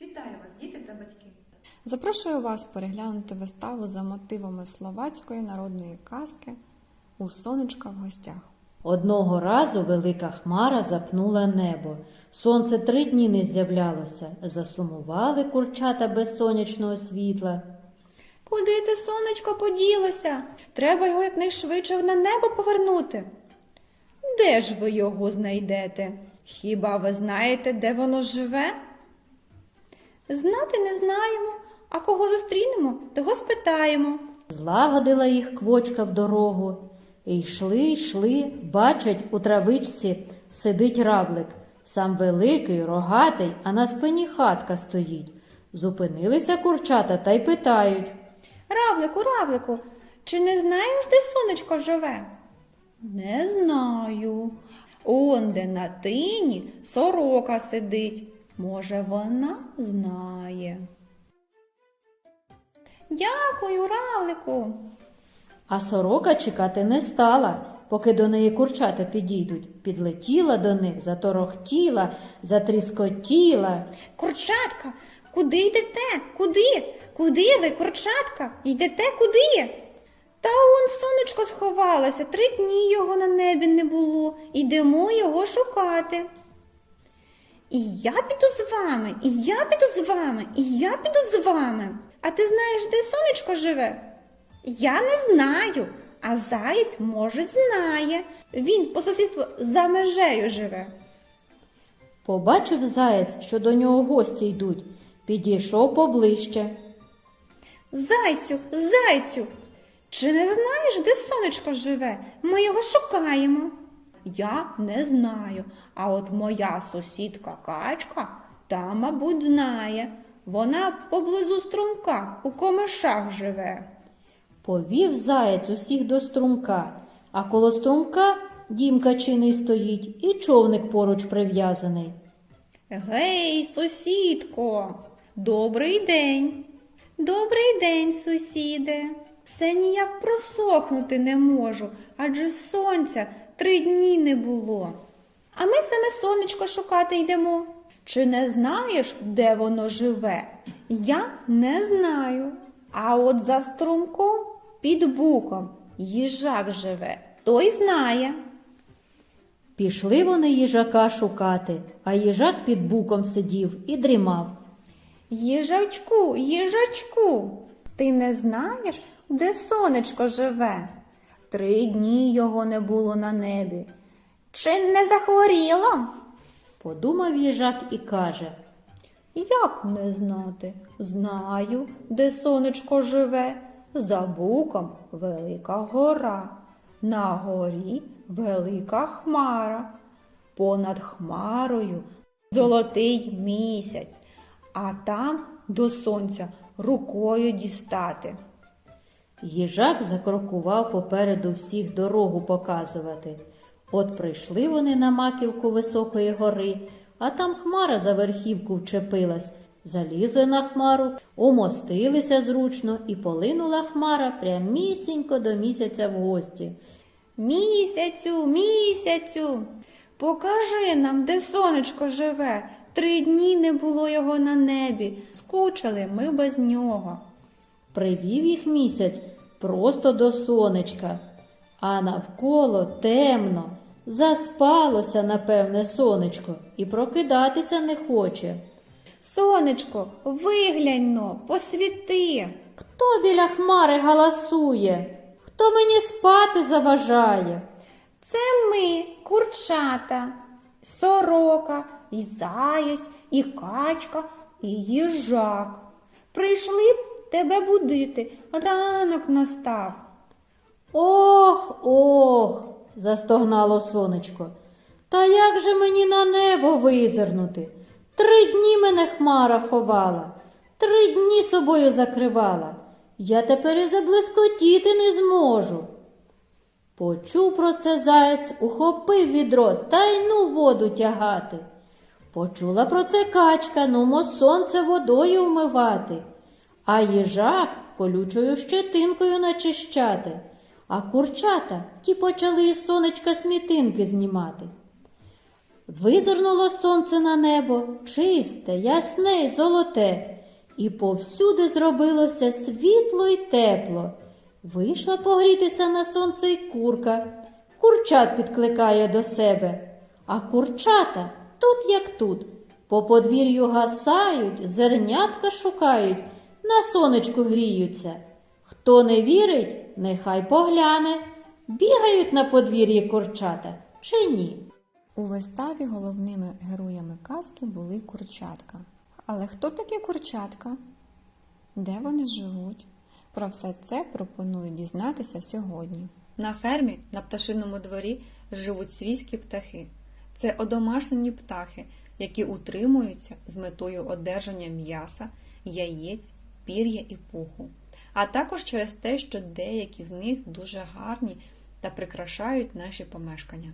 Вітаю вас, діти та батьки! Запрошую вас переглянути виставу за мотивами словацької народної казки у сонечка в гостях. Одного разу велика хмара запнула небо. Сонце три дні не з'являлося. Засумували курчата без сонячного світла. Куди це сонечко поділося? Треба його якнайшвидше на небо повернути. Де ж ви його знайдете? Хіба ви знаєте, де воно живе? Знати не знаємо, а кого зустрінемо, того спитаємо. Злагодила їх квочка в дорогу. І йшли, йшли, бачать, у травичці сидить равлик. Сам великий, рогатий, а на спині хатка стоїть. Зупинилися курчата та й питають. Равлику, равлику, чи не знаєш, де сонечко живе? Не знаю. Он де на тині сорока сидить. Може, вона знає. Дякую, равлику. А сорока чекати не стала, поки до неї курчата підійдуть. Підлетіла до них, заторохтіла, затріскотіла. Курчатка, куди йдете? Куди? Куди ви, курчатка? Йдете куди? Та он сонечко сховалося, три дні його на небі не було. Йдемо його шукати. І я піду з вами, і я піду з вами, і я піду з вами. А ти знаєш, де сонечко живе? Я не знаю, а заєць, може, знає. Він по сусідству за межею живе. Побачив заєць, що до нього гості йдуть, підійшов поближче. Зайцю, зайцю, чи не знаєш, де сонечко живе? Ми його шукаємо. Я не знаю, а от моя сусідка качка та, мабуть, знає. Вона поблизу струмка у комишах живе. Повів заєць усіх до струмка, а коло струмка дім качиний стоїть і човник поруч прив'язаний. Гей, сусідко, добрий день. Добрий день, сусіде. Все ніяк просохнути не можу, адже сонця три дні не було. А ми саме сонечко шукати йдемо. Чи не знаєш, де воно живе? Я не знаю. А от за струмком під буком їжак живе, той знає. Пішли вони їжака шукати, а їжак під буком сидів і дрімав. Їжачку, їжачку, ти не знаєш, де сонечко живе? Три дні його не було на небі. Чи не захворіло? Подумав їжак і каже. Як не знати? Знаю, де сонечко живе. За буком велика гора, на горі велика хмара, понад хмарою золотий місяць, а там до сонця рукою дістати. Їжак закрокував попереду всіх дорогу показувати. От прийшли вони на маківку високої гори, а там хмара за верхівку вчепилась. Залізли на хмару, умостилися зручно, і полинула хмара прямісінько до місяця в гості. Місяцю, місяцю, покажи нам, де сонечко живе. Три дні не було його на небі. Скучили ми без нього. Привів їх місяць просто до сонечка, а навколо темно. Заспалося, напевне, сонечко, і прокидатися не хоче. Сонечко, вигляньно, посвіти. Хто біля хмари галасує? Хто мені спати заважає? Це ми, курчата, сорока, і заєць, і качка, і їжак. Прийшли б тебе будити, ранок настав. Ох, ох, застогнало сонечко. Та як же мені на небо визирнути? Три дні мене хмара ховала, три дні собою закривала. Я тепер і заблискотіти не зможу. Почув про це заєць, ухопив відро та й ну воду тягати. Почула про це качка, нумо сонце водою вмивати, а їжак колючою щетинкою начищати, а курчата ті почали із сонечка смітинки знімати. Визирнуло сонце на небо, чисте, ясне й золоте, і повсюди зробилося світло й тепло. Вийшла погрітися на сонце й курка. Курчат підкликає до себе. А курчата тут як тут. По подвір'ю гасають, зернятка шукають, на сонечку гріються. Хто не вірить, нехай погляне, бігають на подвір'ї курчата чи ні. У виставі головними героями казки були курчатка. Але хто такі курчатка? Де вони живуть? Про все це пропоную дізнатися сьогодні. На фермі на пташиному дворі живуть свійські птахи. Це одомашнені птахи, які утримуються з метою одержання м'яса, яєць, пір'я і пуху, а також через те, що деякі з них дуже гарні та прикрашають наші помешкання.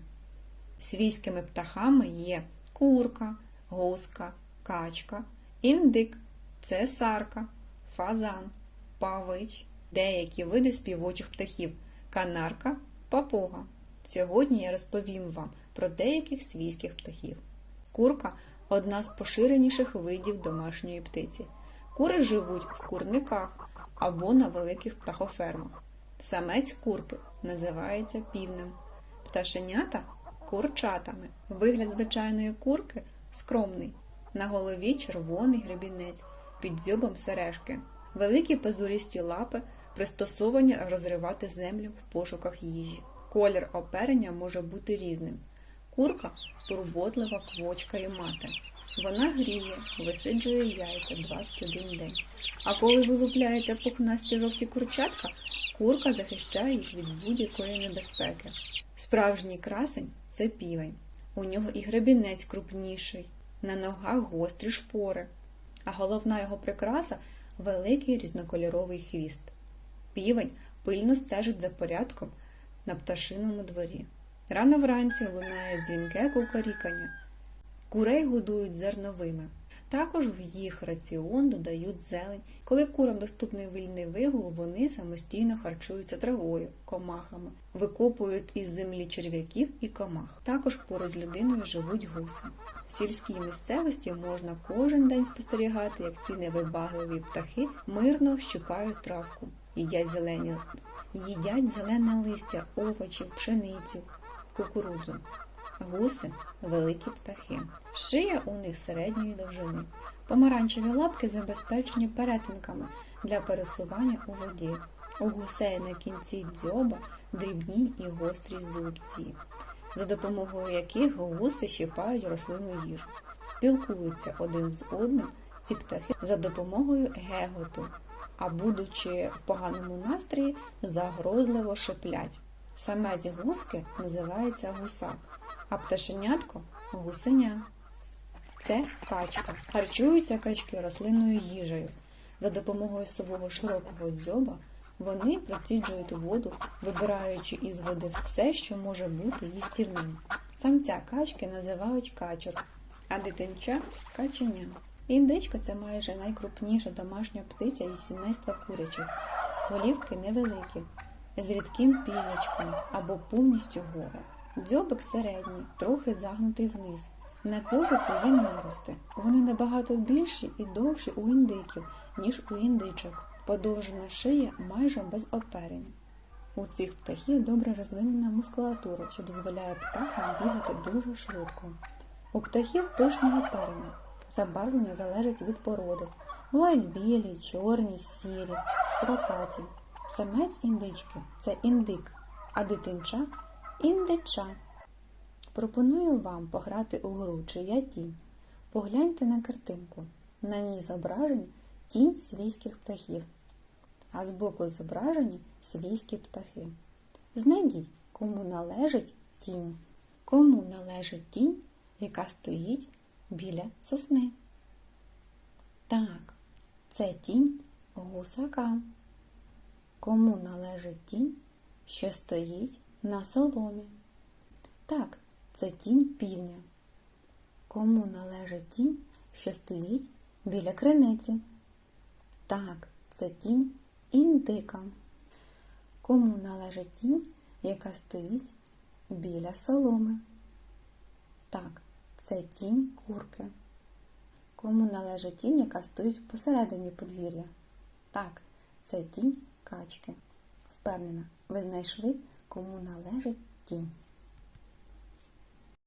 Свійськими птахами є курка, гуска, качка, індик, цесарка, фазан, павич, деякі види співочих птахів, канарка, папуга. Сьогодні я розповім вам про деяких свійських птахів. Курка одна з поширеніших видів домашньої птиці. Кури живуть в курниках або на великих птахофермах. Самець курки називається півнем. Пташенята курчатами. Вигляд звичайної курки скромний. На голові червоний гребінець, під дзьобом сережки. Великі пазурісті лапи пристосовані розривати землю в пошуках їжі. Колір оперення може бути різним. Курка турботлива квочка і мати. Вона гріє, висиджує яйця 21 день. А коли вилупляється пухнасті жовті курчатка, курка захищає їх від будь-якої небезпеки. Справжній красень це півень. У нього і гребінець крупніший, на ногах гострі шпори, а головна його прикраса великий різнокольоровий хвіст. Півень пильно стежить за порядком на пташиному дворі. Рано вранці лунає дзвінке кукарікання. Курей годують зерновими. Також в їх раціон додають зелень. Коли курам доступний вільний вигул, вони самостійно харчуються травою, комахами, викопують із землі черв'яків і комах. Також поруч з людиною живуть гуси. В сільській місцевості можна кожен день спостерігати, як ці невибагливі птахи мирно щипають травку, їдять зелені, їдять зелене листя, овочі, пшеницю, кукурудзу. Гуси великі птахи. Шия у них середньої довжини. Помаранчеві лапки забезпечені перетинками для пересування у воді. У гусей на кінці дзьоба дрібні і гострі зубці, за допомогою яких гуси щипають рослинну їжу. Спілкуються один з одним ці птахи за допомогою геготу, а будучи в поганому настрої, загрозливо шиплять. Самець гуски називається гусак, а пташенятко гусеня. Це качка. Харчуються качки рослинною їжею. За допомогою свого широкого дзьоба вони проціджують воду, вибираючи із води все, що може бути їстівним. Самця качки називають качур, а дитинча каченя. Індичка це майже найкрупніша домашня птиця із сімейства курячих. Голівки невеликі, з рідким пірячком або повністю голе. Дзьобик середній, трохи загнутий вниз. На дзьобику є нарости. Вони набагато більші і довші у індиків, ніж у індичок. Подовжена шия майже без оперень. У цих птахів добре розвинена мускулатура, що дозволяє птахам бігати дуже швидко. У птахів пишне оперення. Забарвлення залежить від породи. Бувають білі, чорні, сірі, строкаті. Самець індички це індик, а дитинча індича. Пропоную вам пограти у гру «Чия тінь». Погляньте на картинку. На ній зображені тінь свійських птахів, а збоку зображені свійські птахи. Знайдіть, кому належить тінь. Кому належить тінь, яка стоїть біля сосни. Так, це тінь гусака. Кому належить тінь, що стоїть на соломі? Так, це тінь півня. Кому належить тінь, що стоїть біля криниці? Так, це тінь індика. Кому належить тінь, яка стоїть біля соломи? Так, Це тінь курки. Кому належить тінь, яка стоїть посередині подвір'я? Так, це тінь качки. Впевнена, ви знайшли, кому належить тінь.